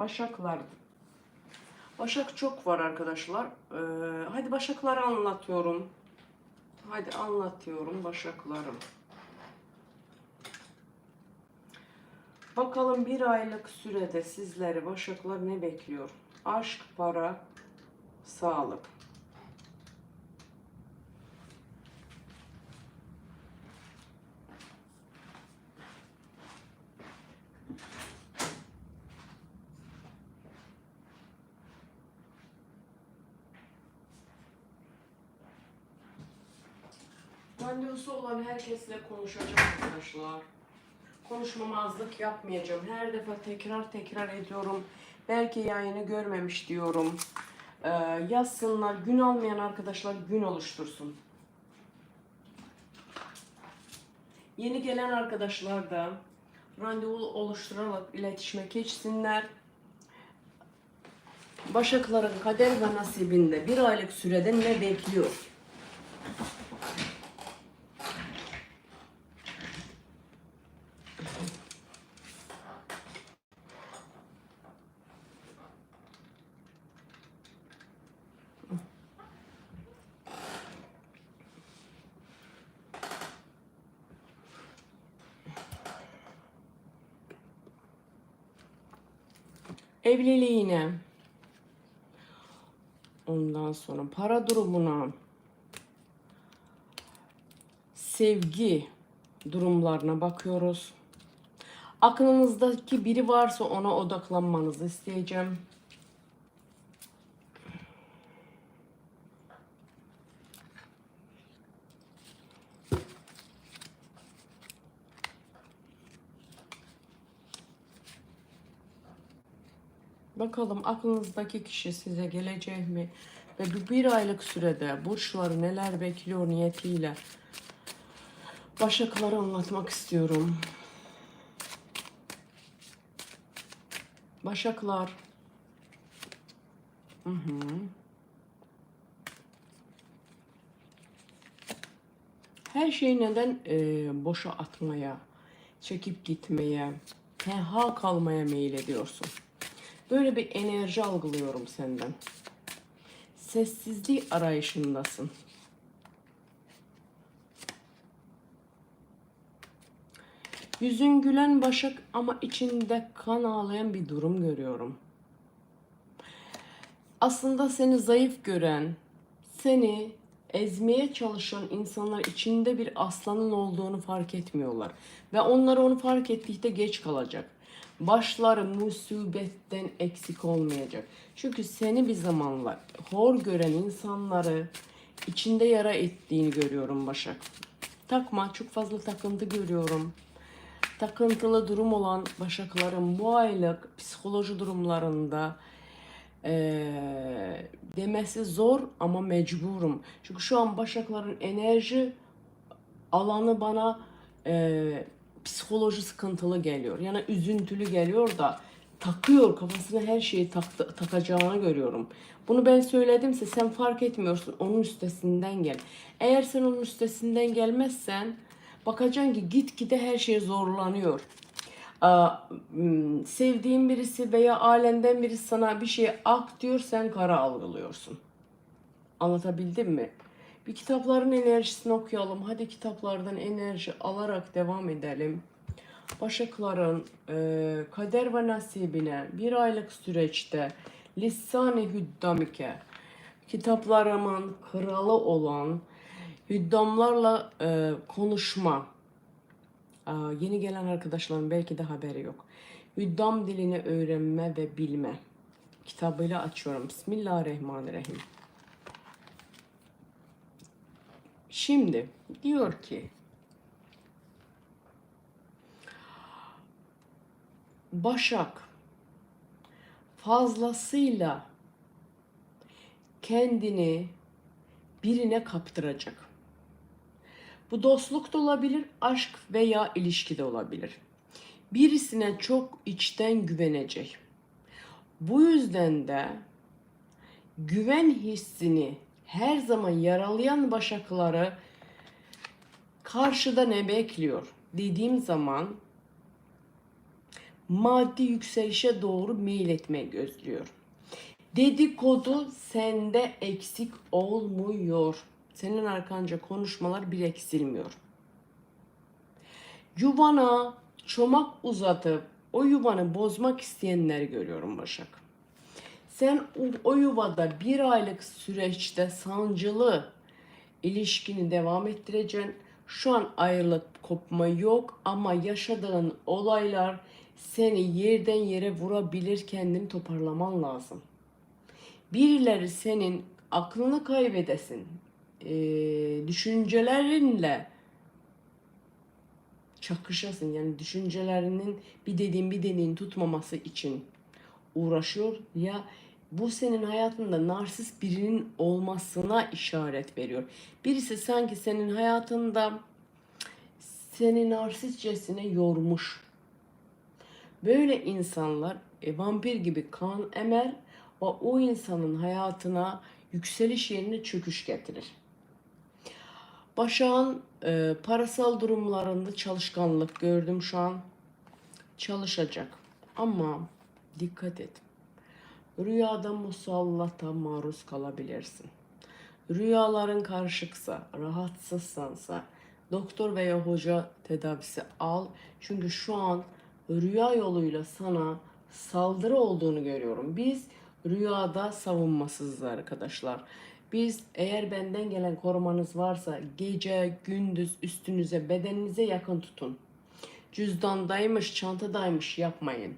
Başaklar. Başak çok var arkadaşlar. Ee, hadi başakları anlatıyorum. Hadi anlatıyorum başaklarım. Bakalım bir aylık sürede sizleri başaklar ne bekliyor? Aşk, para, sağlık. Randevusu olan herkesle konuşacağım arkadaşlar. Konuşmamazlık yapmayacağım. Her defa tekrar tekrar ediyorum. Belki yayını görmemiş diyorum. Ee, yazsınlar. Gün almayan arkadaşlar gün oluştursun. Yeni gelen arkadaşlar da randevu oluşturarak iletişime geçsinler. Başakların kader ve nasibinde bir aylık sürede ne bekliyor? Evliliğine, ondan sonra para durumuna, sevgi durumlarına bakıyoruz. Aklınızdaki biri varsa ona odaklanmanızı isteyeceğim. Bakalım aklınızdaki kişi size gelecek mi? Ve bu bir aylık sürede burçları neler bekliyor niyetiyle Başakları anlatmak istiyorum. Başaklar. Hı hı. Her şeyi neden e, boşa atmaya, çekip gitmeye, tenha kalmaya meyil ediyorsun? Böyle bir enerji algılıyorum senden. Sessizlik arayışındasın. Yüzün gülen başak ama içinde kan ağlayan bir durum görüyorum. Aslında seni zayıf gören, seni ezmeye çalışan insanlar içinde bir aslanın olduğunu fark etmiyorlar. Ve onlar onu fark ettiğinde geç kalacak. Başları musibetten eksik olmayacak. Çünkü seni bir zamanlar hor gören insanları içinde yara ettiğini görüyorum Başak. Takma, çok fazla takıntı görüyorum takıntılı durum olan başakların bu aylık psikoloji durumlarında eee, demesi zor ama mecburum. Çünkü şu an başakların enerji alanı bana eee, psikoloji sıkıntılı geliyor. Yani üzüntülü geliyor da takıyor kafasına her şeyi taktı, takacağını görüyorum. Bunu ben söyledimse sen fark etmiyorsun. Onun üstesinden gel. Eğer sen onun üstesinden gelmezsen bakacaksın ki gitgide her şey zorlanıyor. M, Sevdiğin birisi veya ailenden birisi sana bir şey ak diyor sen kara algılıyorsun. Anlatabildim mi? Bir kitapların enerjisini okuyalım. Hadi kitaplardan enerji alarak devam edelim. Başakların e, kader ve nasibine bir aylık süreçte Lissani Hüddamike kitaplarımın kralı olan Hüddamlarla e, konuşma. Aa, yeni gelen arkadaşların belki de haberi yok. Hüddam dilini öğrenme ve bilme. Kitabıyla açıyorum. Bismillahirrahmanirrahim. Şimdi diyor ki Başak fazlasıyla kendini birine kaptıracak. Bu dostluk da olabilir, aşk veya ilişki de olabilir. Birisine çok içten güvenecek. Bu yüzden de güven hissini her zaman yaralayan başakları karşıda ne bekliyor dediğim zaman maddi yükselişe doğru meyil etmeyi gözlüyor. Dedikodu sende eksik olmuyor. Senin arkanca konuşmalar bir eksilmiyor. Yuvana çomak uzatıp o yuvanı bozmak isteyenleri görüyorum Başak. Sen o, yuvada bir aylık süreçte sancılı ilişkini devam ettireceksin. Şu an ayrılık kopma yok ama yaşadığın olaylar seni yerden yere vurabilir kendini toparlaman lazım. Birileri senin aklını kaybedesin. Ee, düşüncelerinle çakışasın. Yani düşüncelerinin bir dediğin bir dediğin tutmaması için uğraşıyor ya bu senin hayatında narsist birinin olmasına işaret veriyor. Birisi sanki senin hayatında seni narsistçesine yormuş. Böyle insanlar e, vampir gibi kan emer ve o insanın hayatına yükseliş yerine çöküş getirir. Başak'ın e, parasal durumlarında çalışkanlık gördüm şu an. Çalışacak. Ama dikkat et. Rüyada musallata maruz kalabilirsin. Rüyaların karışıksa, rahatsızsansa doktor veya hoca tedavisi al. Çünkü şu an rüya yoluyla sana saldırı olduğunu görüyorum. Biz rüyada savunmasızız arkadaşlar. Biz eğer benden gelen korumanız varsa gece, gündüz üstünüze, bedeninize yakın tutun. Cüzdandaymış, çantadaymış yapmayın.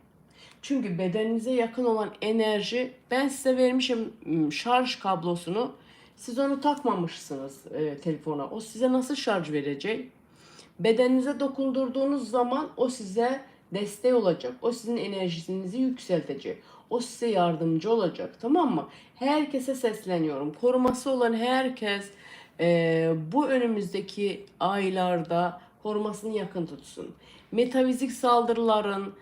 Çünkü bedeninize yakın olan enerji ben size vermişim ım, şarj kablosunu. Siz onu takmamışsınız e, telefona. O size nasıl şarj verecek? Bedeninize dokundurduğunuz zaman o size destek olacak. O sizin enerjinizi yükseltecek. O size yardımcı olacak. Tamam mı? Herkese sesleniyorum. Koruması olan herkes e, bu önümüzdeki aylarda korumasını yakın tutsun. Metafizik saldırıların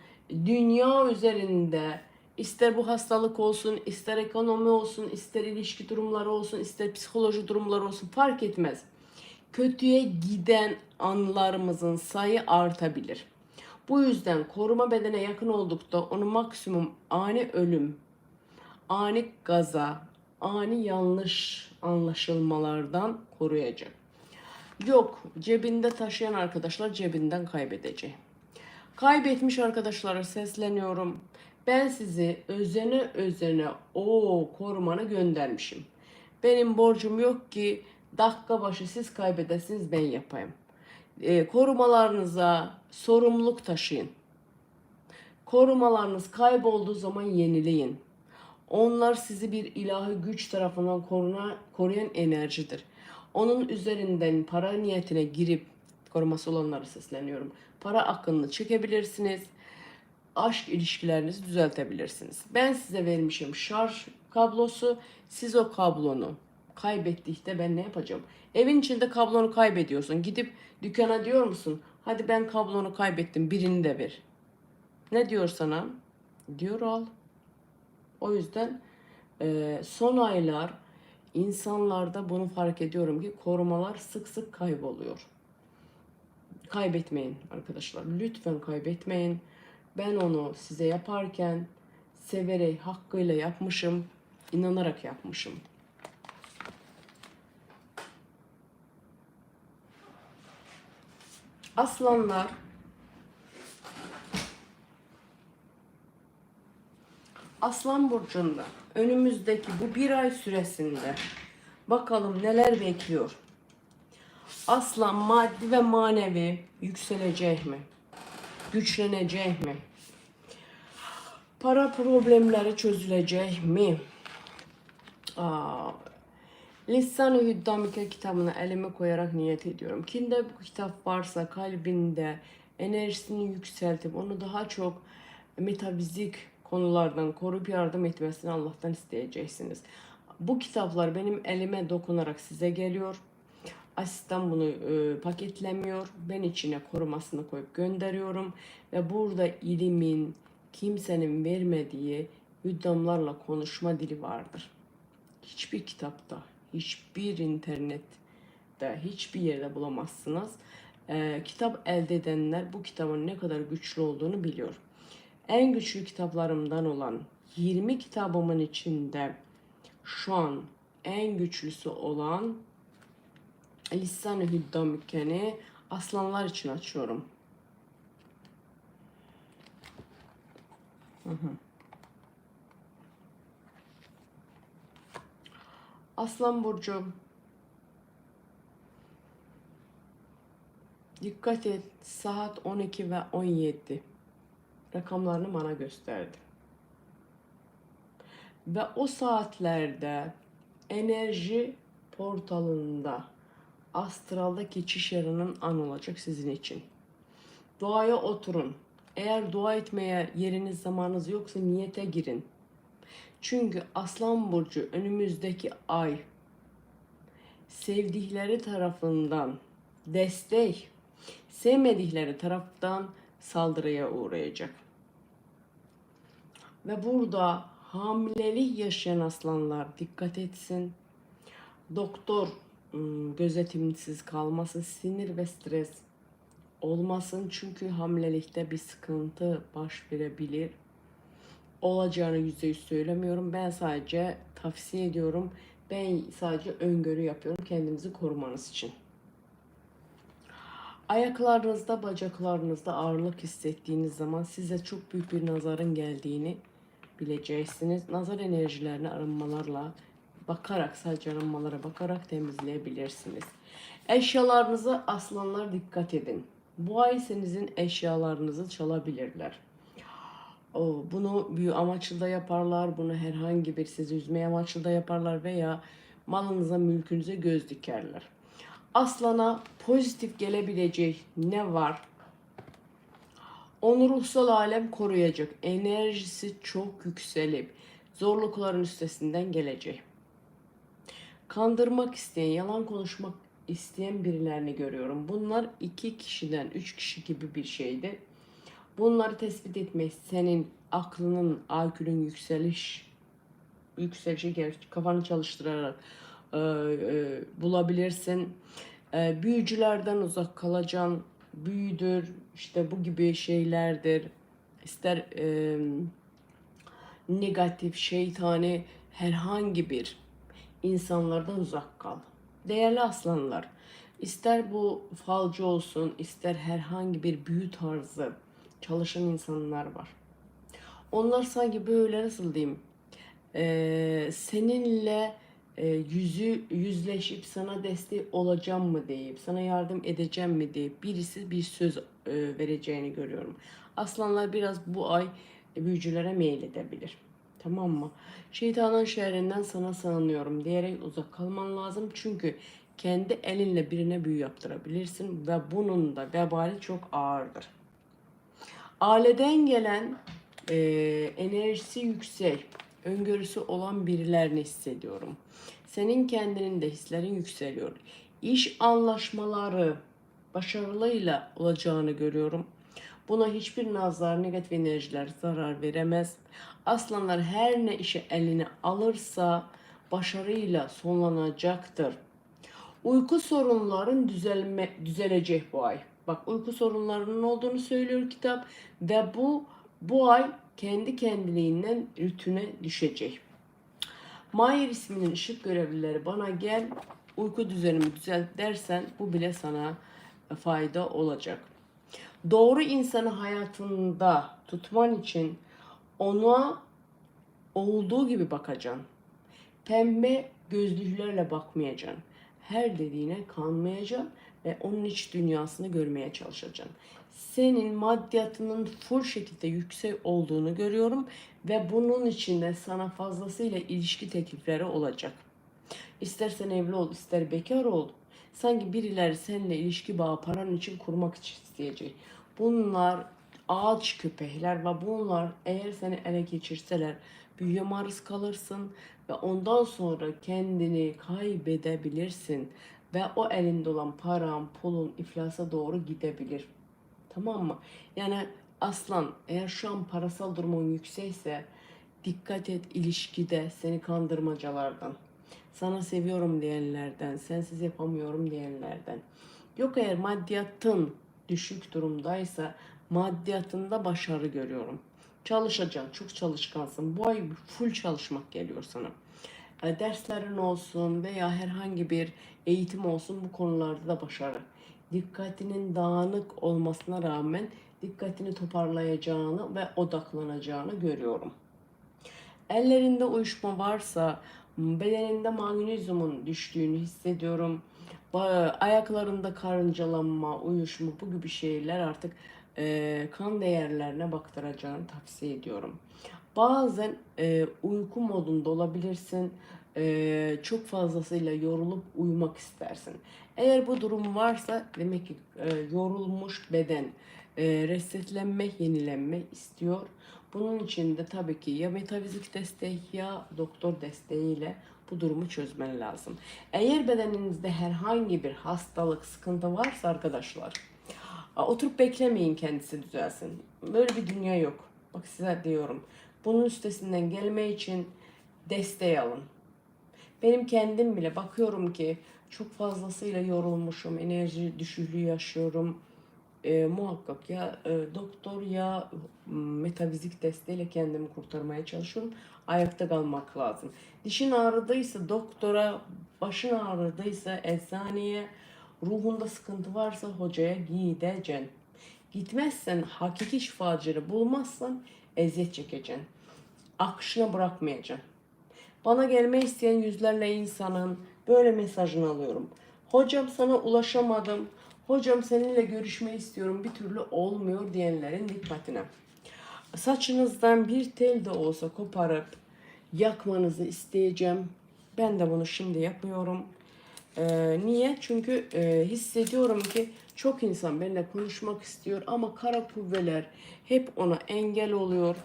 dünya üzerinde ister bu hastalık olsun, ister ekonomi olsun, ister ilişki durumları olsun, ister psikoloji durumları olsun fark etmez. Kötüye giden anlarımızın sayı artabilir. Bu yüzden koruma bedene yakın oldukta onu maksimum ani ölüm, ani gaza, ani yanlış anlaşılmalardan koruyacak. Yok, cebinde taşıyan arkadaşlar cebinden kaybedecek. Kaybetmiş arkadaşlara sesleniyorum. Ben sizi özene özene o korumanı göndermişim. Benim borcum yok ki dakika başı siz kaybedesiniz ben yapayım. E, korumalarınıza sorumluluk taşıyın. Korumalarınız kaybolduğu zaman yenileyin. Onlar sizi bir ilahi güç tarafından koruna, koruyan enerjidir. Onun üzerinden para niyetine girip koruması olanlara sesleniyorum. Para akınını çekebilirsiniz. Aşk ilişkilerinizi düzeltebilirsiniz. Ben size vermişim şarj kablosu. Siz o kablonu kaybettiğinde ben ne yapacağım? Evin içinde kablonu kaybediyorsun. Gidip dükkana diyor musun? Hadi ben kablonu kaybettim birini de ver. Ne diyor sana? Diyor al. O yüzden e, son aylar insanlarda bunu fark ediyorum ki korumalar sık sık kayboluyor. Kaybetmeyin arkadaşlar. Lütfen kaybetmeyin. Ben onu size yaparken severek, hakkıyla yapmışım. inanarak yapmışım. Aslanlar Aslan burcunda önümüzdeki bu bir ay süresinde bakalım neler bekliyor. Aslan maddi ve manevi yükselecek mi? Güçlenecek mi? Para problemleri çözülecek mi? Aa, Lisan-ı Hüddamike kitabını elime koyarak niyet ediyorum. Kimde bu kitap varsa kalbinde enerjisini yükseltip onu daha çok metafizik konulardan koruyup yardım etmesini Allah'tan isteyeceksiniz. Bu kitaplar benim elime dokunarak size geliyor. Asistan bunu e, paketlemiyor. Ben içine korumasını koyup gönderiyorum. Ve burada ilimin kimsenin vermediği hüddamlarla konuşma dili vardır. Hiçbir kitapta, hiçbir internette, hiçbir yerde bulamazsınız. E, kitap elde edenler bu kitabın ne kadar güçlü olduğunu biliyor. En güçlü kitaplarımdan olan 20 kitabımın içinde şu an en güçlüsü olan Lisan-ı Mükeni aslanlar için açıyorum. Hı hı. Aslan Burcu Dikkat et saat 12 ve 17 rakamlarını bana gösterdi. Ve o saatlerde enerji portalında astralda geçiş yarının an olacak sizin için. Duaya oturun. Eğer dua etmeye yeriniz zamanınız yoksa niyete girin. Çünkü Aslan Burcu önümüzdeki ay sevdikleri tarafından destek, sevmedikleri taraftan saldırıya uğrayacak. Ve burada hamilelik yaşayan aslanlar dikkat etsin. Doktor gözetimsiz kalmasın, sinir ve stres olmasın. Çünkü hamilelikte bir sıkıntı baş verebilir. Olacağını yüzde yüz söylemiyorum. Ben sadece tavsiye ediyorum. Ben sadece öngörü yapıyorum kendinizi korumanız için. Ayaklarınızda, bacaklarınızda ağırlık hissettiğiniz zaman size çok büyük bir nazarın geldiğini bileceksiniz. Nazar enerjilerini arınmalarla bakarak, sadece arınmalara bakarak temizleyebilirsiniz. Eşyalarınızı aslanlar dikkat edin. Bu ay seninizin eşyalarınızı çalabilirler. Bunu büyü amaçlı da yaparlar, bunu herhangi bir sizi üzmeye amaçlı da yaparlar veya malınıza, mülkünüze göz dikerler. Aslana pozitif gelebilecek ne var? Onu ruhsal alem koruyacak. Enerjisi çok yükselip zorlukların üstesinden gelecek. Kandırmak isteyen, yalan konuşmak isteyen birilerini görüyorum. Bunlar iki kişiden üç kişi gibi bir şeydi. Bunları tespit etmek senin aklının, akülün yükseliş yükselişi gerçi kafanı çalıştırarak e, e, bulabilirsin. E, büyücülerden uzak kalacaksın. Büyüdür, işte bu gibi şeylerdir. İster e, negatif, şeytani herhangi bir insanlardan uzak kal. Değerli aslanlar, ister bu falcı olsun, ister herhangi bir büyü tarzı çalışan insanlar var. Onlar sanki böyle nasıl diyeyim, e, seninle e, yüzü yüzleşip sana destek olacağım mı deyip sana yardım edeceğim mi deyip birisi bir söz e, vereceğini görüyorum. Aslanlar biraz bu ay büyücülere meyledebilir. Tamam mı? Şeytanın şerrinden sana sığınıyorum diyerek uzak kalman lazım. Çünkü kendi elinle birine büyü yaptırabilirsin ve bunun da vebali çok ağırdır. Aileden gelen e, enerjisi yüksek, öngörüsü olan birilerini hissediyorum. Senin kendinin de hislerin yükseliyor. İş anlaşmaları başarılıyla olacağını görüyorum. Buna hiçbir nazar, negatif enerjiler zarar veremez. Aslanlar her ne işe eline alırsa başarıyla sonlanacaktır. Uyku sorunların düzelme, düzelecek bu ay. Bak uyku sorunlarının olduğunu söylüyor kitap ve bu bu ay kendi kendiliğinden rütüne düşecek. Mahir isminin ışık görevlileri bana gel uyku düzenimi düzelt dersen bu bile sana fayda olacak. Doğru insanı hayatında tutman için ona olduğu gibi bakacaksın. Pembe gözlüklerle bakmayacaksın. Her dediğine kanmayacaksın ve onun iç dünyasını görmeye çalışacaksın. Senin maddiyatının full şekilde yüksek olduğunu görüyorum ve bunun içinde sana fazlasıyla ilişki teklifleri olacak. İstersen evli ol, ister bekar ol. Sanki birileri seninle ilişki bağı paran için kurmak için isteyecek. Bunlar ağaç köpekler ve bunlar eğer seni ele geçirseler büyüye maruz kalırsın ve ondan sonra kendini kaybedebilirsin ve o elinde olan paran, pulun iflasa doğru gidebilir. Tamam mı? Yani aslan eğer şu an parasal durumun yüksekse dikkat et ilişkide seni kandırmacalardan. Sana seviyorum diyenlerden, sensiz yapamıyorum diyenlerden. Yok eğer maddiyatın düşük durumdaysa maddiyatında başarı görüyorum. Çalışacaksın. Çok çalışkansın. Bu ay full çalışmak geliyor sana. E, Derslerin olsun veya herhangi bir eğitim olsun bu konularda da başarı. Dikkatinin dağınık olmasına rağmen dikkatini toparlayacağını ve odaklanacağını görüyorum. Ellerinde uyuşma varsa, bedeninde magnezyumun düştüğünü hissediyorum. Ayaklarında karıncalanma, uyuşma bu gibi şeyler artık e, kan değerlerine baktıracağını tavsiye ediyorum. Bazen e, uyku modunda olabilirsin. E, çok fazlasıyla yorulup uyumak istersin. Eğer bu durum varsa demek ki e, yorulmuş beden e, resetlenmek, yenilenmek istiyor. Bunun için de tabii ki ya metafizik destek ya doktor desteğiyle bu durumu çözmen lazım. Eğer bedeninizde herhangi bir hastalık, sıkıntı varsa arkadaşlar oturup beklemeyin kendisi düzelsin. Böyle bir dünya yok. Bak size diyorum. Bunun üstesinden gelme için desteği alın. Benim kendim bile bakıyorum ki çok fazlasıyla yorulmuşum, enerji düşüklüğü yaşıyorum. E, muhakkak ya e, doktor ya metafizik desteğiyle kendimi kurtarmaya çalışıyorum. Ayakta kalmak lazım. Dişin ağrıdıysa doktora, başın ağrıdıysa eczaneye, ruhunda sıkıntı varsa hocaya gideceksin. Gitmezsen hakiki şifacını bulmazsan eziyet çekeceksin. Akışına bırakmayacaksın. Bana gelme isteyen yüzlerle insanın böyle mesajını alıyorum. Hocam sana ulaşamadım. Hocam seninle görüşme istiyorum. Bir türlü olmuyor diyenlerin dikkatine. Saçınızdan bir tel de olsa koparıp yakmanızı isteyeceğim. Ben de bunu şimdi yapıyorum. Ee, niye? Çünkü e, hissediyorum ki çok insan benimle konuşmak istiyor ama kara kuvveler hep ona engel oluyor.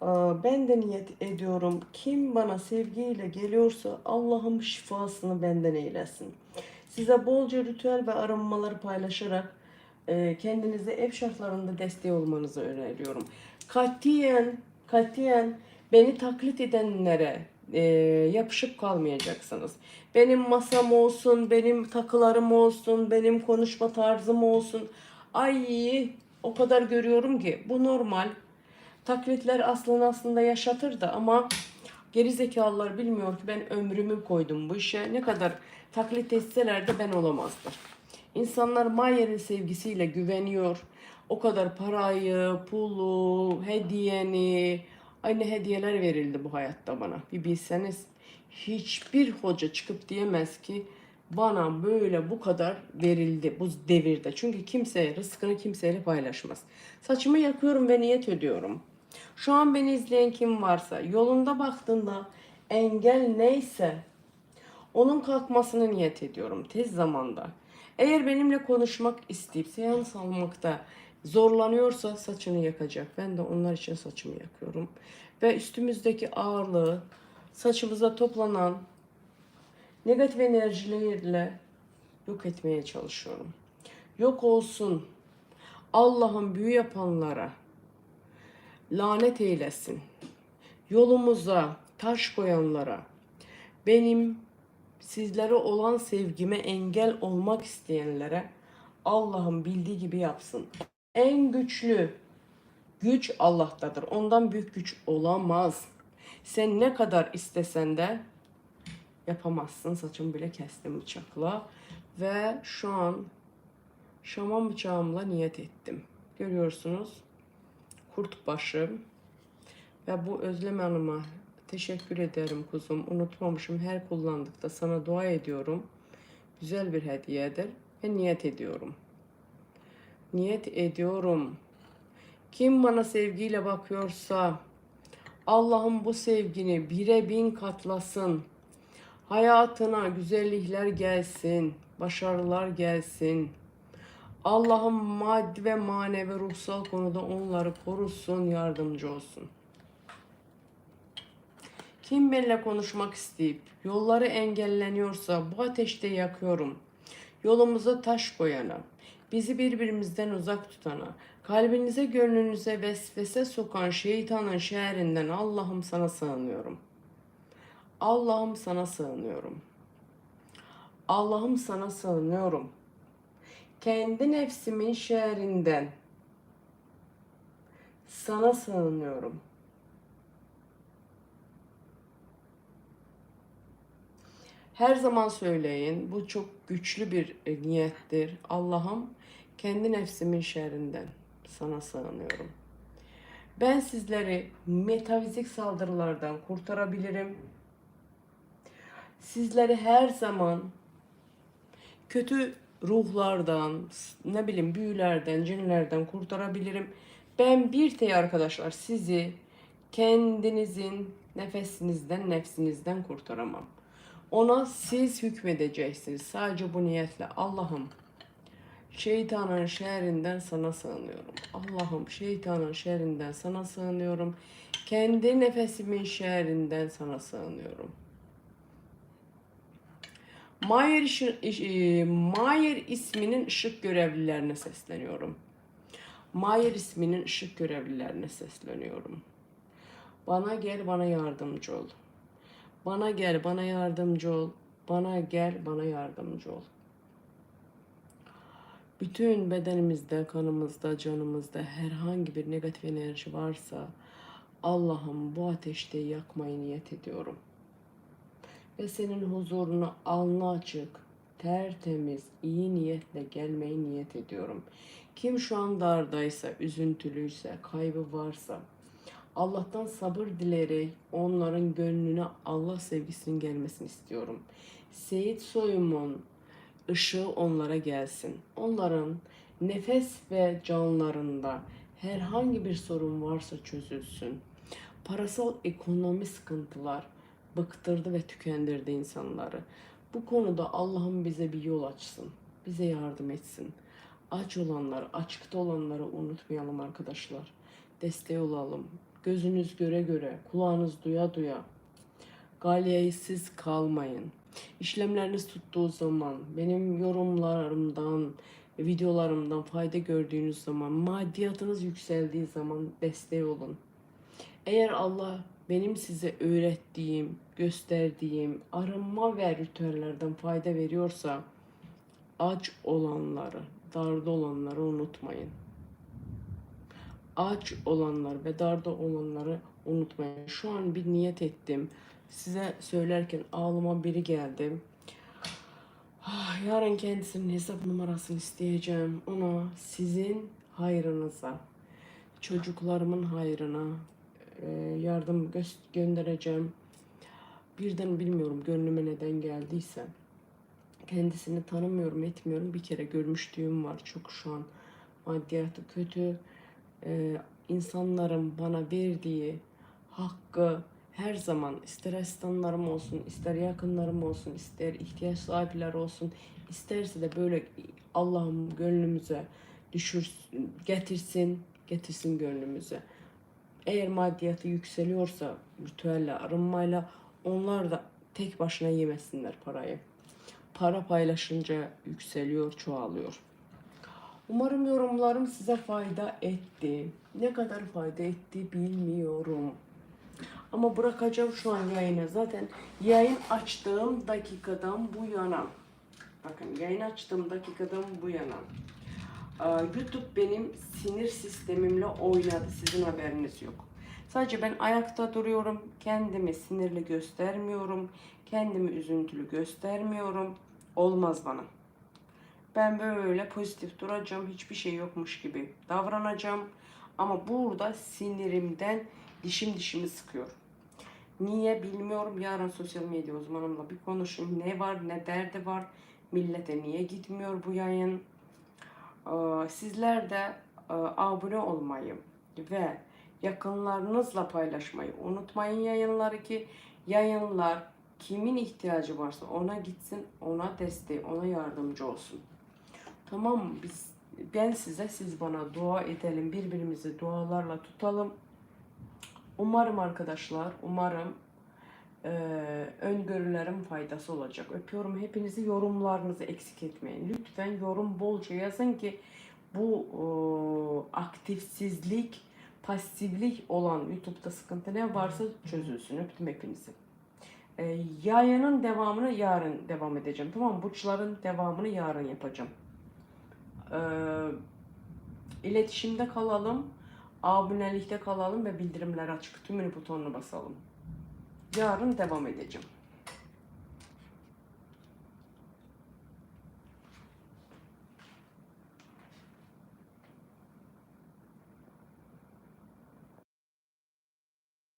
Aa, Ben de niyet ediyorum. Kim bana sevgiyle geliyorsa Allah'ım şifasını benden eylesin. Size bolca ritüel ve arınmaları paylaşarak e, kendinize ev şartlarında desteği olmanızı öneriyorum. Katiyen, katiyen beni taklit edenlere e, yapışıp kalmayacaksınız. Benim masam olsun, benim takılarım olsun, benim konuşma tarzım olsun. Ay o kadar görüyorum ki bu normal. Taklitler aslında aslında yaşatır da ama geri zekalılar bilmiyor ki ben ömrümü koydum bu işe. Ne kadar taklit etseler de ben olamazlar. İnsanlar Mayer'in sevgisiyle güveniyor. O kadar parayı, pulu, hediyeni, aynı hediyeler verildi bu hayatta bana. Bir bilseniz hiçbir hoca çıkıp diyemez ki bana böyle bu kadar verildi bu devirde. Çünkü kimse rızkını kimseyle paylaşmaz. Saçımı yakıyorum ve niyet ediyorum. Şu an beni izleyen kim varsa yolunda baktığında engel neyse onun kalkmasını niyet ediyorum tez zamanda. Eğer benimle konuşmak isteyip seans almakta zorlanıyorsa saçını yakacak. Ben de onlar için saçımı yakıyorum. Ve üstümüzdeki ağırlığı saçımıza toplanan negatif enerjilerle yok etmeye çalışıyorum. Yok olsun. Allah'ın büyü yapanlara lanet eylesin. Yolumuza taş koyanlara, benim sizlere olan sevgime engel olmak isteyenlere Allah'ın bildiği gibi yapsın. En güçlü güç Allah'tadır. Ondan büyük güç olamaz. Sen ne kadar istesen de yapamazsın. Saçımı bile kestim bıçakla. Ve şu an şaman bıçağımla niyet ettim. Görüyorsunuz. Kurt başı. Ve bu Özlem Hanım'a teşekkür ederim kuzum. Unutmamışım. Her kullandıkta sana dua ediyorum. Güzel bir hediyedir. Ve niyet ediyorum. Niyet ediyorum. Kim bana sevgiyle bakıyorsa Allah'ım bu sevgini bire bin katlasın. Hayatına güzellikler gelsin, başarılar gelsin. Allah'ım maddi ve manevi ruhsal konuda onları korusun, yardımcı olsun. Kim benimle konuşmak isteyip yolları engelleniyorsa bu ateşte yakıyorum. Yolumuza taş koyana, bizi birbirimizden uzak tutana, kalbinize gönlünüze vesvese sokan şeytanın şehrinden Allah'ım sana sığınıyorum. Allah'ım sana sığınıyorum. Allah'ım sana sığınıyorum. Kendi nefsimin şehrinden Sana sığınıyorum. Her zaman söyleyin. Bu çok güçlü bir e, niyettir. Allah'ım kendi nefsimin şerrinden sana sığınıyorum. Ben sizleri metafizik saldırılardan kurtarabilirim. Sizleri her zaman kötü ruhlardan, ne bileyim büyülerden, cinlerden kurtarabilirim. Ben bir tek arkadaşlar sizi kendinizin nefesinizden, nefsinizden kurtaramam. Ona siz hükmedeceksiniz. Sadece bu niyetle Allah'ım şeytanın şerrinden sana sığınıyorum. Allah'ım şeytanın şerrinden sana sığınıyorum. Kendi nefesimin şerrinden sana sığınıyorum. Mayer, e, Mayer isminin ışık görevlilerine sesleniyorum. Mayer isminin ışık görevlilerine sesleniyorum. Bana gel, bana yardımcı ol. Bana gel, bana yardımcı ol. Bana gel, bana yardımcı ol. Bütün bedenimizde, kanımızda, canımızda herhangi bir negatif enerji varsa Allah'ım bu ateşte yakmayı niyet ediyorum. Ve senin huzuruna alnı açık, tertemiz, iyi niyetle gelmeyi niyet ediyorum. Kim şu an dardaysa, üzüntülüyse, kaybı varsa, Allah'tan sabır dileyerek onların gönlüne Allah sevgisinin gelmesini istiyorum. Seyit Soyum'un ışığı onlara gelsin. Onların nefes ve canlarında herhangi bir sorun varsa çözülsün. Parasal ekonomi sıkıntılar bıktırdı ve tükendirdi insanları. Bu konuda Allah'ım bize bir yol açsın. Bize yardım etsin. Aç olanları, açıkta olanları unutmayalım arkadaşlar. Desteği olalım. Gözünüz göre göre, kulağınız duya duya. Galiyesiz kalmayın. İşlemleriniz tuttuğu zaman, benim yorumlarımdan, videolarımdan fayda gördüğünüz zaman, maddiyatınız yükseldiği zaman desteği olun. Eğer Allah benim size öğrettiğim, gösterdiğim arınma ve ritüellerden fayda veriyorsa aç olanları, darda olanları unutmayın. Aç olanlar ve darda olanları unutmayın. Şu an bir niyet ettim. Size söylerken ağlıma biri geldi. Ah, Yarın kendisinin hesap numarasını isteyeceğim. Ona sizin hayrınıza, çocuklarımın hayrına yardım gö- göndereceğim. Birden bilmiyorum gönlüme neden geldiyse. Kendisini tanımıyorum, etmiyorum. Bir kere görmüşlüğüm var. Çok şu an maddiyatı kötü. Ee, insanların bana verdiği hakkı her zaman ister asistanlarım olsun, ister yakınlarım olsun, ister ihtiyaç sahipleri olsun, isterse de böyle Allah'ım gönlümüze düşürsün, getirsin, getirsin gönlümüze. Eğer maddiyatı yükseliyorsa ritüelle, arınmayla onlar da tek başına yemesinler parayı. Para paylaşınca yükseliyor, çoğalıyor. Umarım yorumlarım size fayda etti. Ne kadar fayda etti bilmiyorum. Ama bırakacağım şu an yayını. Zaten yayın açtığım dakikadan bu yana. Bakın yayın açtığım dakikadan bu yana. Aa, YouTube benim sinir sistemimle oynadı. Sizin haberiniz yok. Sadece ben ayakta duruyorum. Kendimi sinirli göstermiyorum. Kendimi üzüntülü göstermiyorum. Olmaz bana. Ben böyle pozitif duracağım. Hiçbir şey yokmuş gibi davranacağım. Ama burada sinirimden dişim dişimi sıkıyor. Niye bilmiyorum. Yarın sosyal medya uzmanımla bir konuşayım. Ne var ne derdi var. Millete niye gitmiyor bu yayın. Ee, Sizler de e, abone olmayı ve yakınlarınızla paylaşmayı unutmayın yayınları ki yayınlar kimin ihtiyacı varsa ona gitsin, ona desteği, ona yardımcı olsun. Tamam? Biz ben size, siz bana dua edelim. Birbirimizi dualarla tutalım. Umarım arkadaşlar, umarım eee öngörülerim faydası olacak. Öpüyorum hepinizi. Yorumlarınızı eksik etmeyin. Lütfen yorum bolca yazın ki bu eee, aktifsizlik, pasiflik olan YouTube'da sıkıntı ne varsa çözülsün. Öptüm hepinizi. Eee, yayının devamını yarın devam edeceğim. Tamam mı? Burçların devamını yarın yapacağım. Eee iletişimde kalalım. Abonelikte kalalım ve bildirimleri açık. Tümünü butonuna basalım. Yarın devam edeceğim.